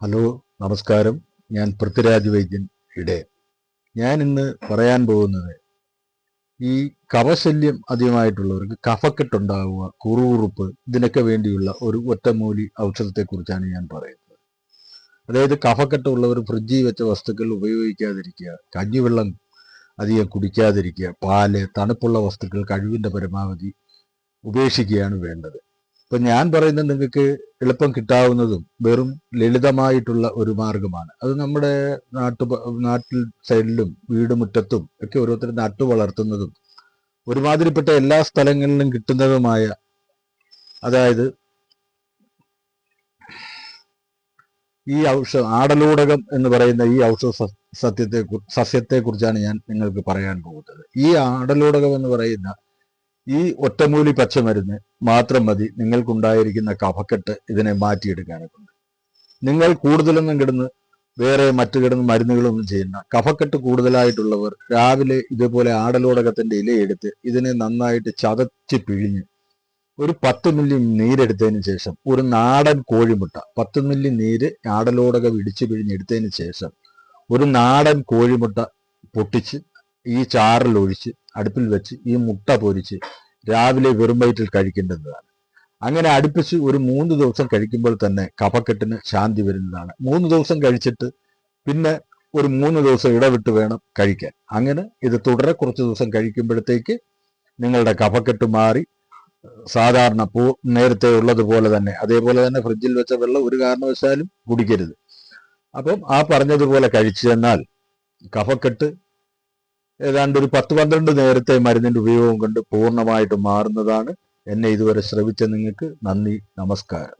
Hello നമസ്കാരം. ഞാൻ പൃഥ്വിരാജ് വൈദ്യൻ ഇടെ. ഞാൻ ഇന്ന് പറയാൻ പോകുന്നത് ഈ കഫശല്യം അധികമായിട്ടുള്ളവർക്ക് കഫക്കെട്ടുണ്ടാവുക കുറുകുറുപ്പ് ഇതിനൊക്കെ വേണ്ടിയുള്ള ഒരു ഒറ്റമൂലി ഔഷധത്തെക്കുറിച്ചാണ് ഞാൻ പറയുന്നത്. അതായത് കഫക്കെട്ടുള്ളവർ ഫ്രിഡ്ജിൽ വെച്ച വസ്തുക്കൾ ഉപയോഗിക്കാതിരിക്കുക കഞ്ഞിവെള്ളം അധികം കുടിക്കാതിരിക്കുക പാൽ തണുപ്പുള്ള വസ്തുക്കൾ കഴിവിന്റെ പരമാവധി ഉപേക്ഷിക്കുകയാണ് വേണ്ടത്. ഇപ്പൊ ഞാൻ പറയുന്നത് നിങ്ങൾക്ക് എളുപ്പം കിട്ടാവുന്നതും വെറും ലളിതമായിട്ടുള്ള ഒരു മാർഗമാണ്. അത് നമ്മുടെ നാട്ടു നാട്ടിൽ സൈഡിലും വീടുമുറ്റത്തും ഒക്കെ ഓരോരുത്തർ നട്ടു വളർത്തുന്നതും ഒരുമാതിരിപ്പെട്ട എല്ലാ സ്ഥലങ്ങളിലും കിട്ടുന്നതുമായ അതായത് ഈ ഔഷധ ആടലൂടകം എന്ന് പറയുന്ന ഈ ഔഷധ സത്യത്തെ സസ്യത്തെ കുറിച്ചാണ് ഞാൻ നിങ്ങൾക്ക് പറയാൻ പോകുന്നത്. ഈ ആടലൂടകം എന്ന് പറയുന്ന ഈ ഒറ്റമൂലി പച്ചമരുന്ന് മാത്രം മതി. നിങ്ങൾക്കുണ്ടായിരിക്കുന്ന കഫക്കെട്ട് ഇതിനെ മാറ്റിയെടുക്കാനൊക്കെ നിങ്ങൾ കൂടുതലൊന്നും കിടന്ന് വേറെ മറ്റു കിടന്ന് മരുന്നുകളൊന്നും ചെയ്യുന്ന കഫക്കെട്ട് കൂടുതലായിട്ടുള്ളവർ രാവിലെ ഇതുപോലെ ആടലോടകത്തിന്റെ ഇലയെടുത്ത് ഇതിനെ നന്നായിട്ട് ചതച്ച് പിഴിഞ്ഞ് ഒരു പത്ത് മില്ലി നീരെടുത്തതിന് ശേഷം ഒരു നാടൻ കോഴിമുട്ട പത്ത് മില്ലി നീര് ആടലോടകം ഇടിച്ചു പിഴിഞ്ഞെടുത്തതിന് ശേഷം ഒരു നാടൻ കോഴിമുട്ട പൊട്ടിച്ച് ഈ ചാറിൽ ഒഴിച്ച് അടുപ്പിൽ വെച്ച് ഈ മുട്ട പൊരിച്ച് രാവിലെ വെറും വയറ്റിൽ കഴിക്കേണ്ടതാണ്. അങ്ങനെ അടുപ്പിച്ച് ഒരു മൂന്ന് ദിവസം കഴിക്കുമ്പോൾ തന്നെ കഫക്കെട്ടിന് ശാന്തി വരുന്നതാണ്. മൂന്ന് ദിവസം കഴിച്ചിട്ട് പിന്നെ ഒരു മൂന്ന് ദിവസം ഇടവിട്ട് വേണം കഴിക്കാൻ. അങ്ങനെ ഇത് തുടരെ കുറച്ച് ദിവസം കഴിക്കുമ്പോഴത്തേക്ക് നിങ്ങളുടെ കഫക്കെട്ട് മാറി സാധാരണ പൂ നേരത്തെ ഉള്ളതുപോലെ തന്നെ അതേപോലെ തന്നെ ഫ്രിഡ്ജിൽ വെച്ച വെള്ളം ഒരു കാരണവശാലും കുടിക്കരുത്. അപ്പം ആ പറഞ്ഞതുപോലെ കഴിച്ചു തന്നാൽ കഫക്കെട്ട് ഏതാണ്ട് ഒരു പത്ത് പന്ത്രണ്ട് നേരത്തെ മരുന്നിന്റെ ഉപയോഗം കൊണ്ട് പൂർണമായിട്ട് മാറുന്നതാണ്. എന്നെ ഇതുവരെ ശ്രവിച്ച നിങ്ങൾക്ക് നന്ദി നമസ്കാരം.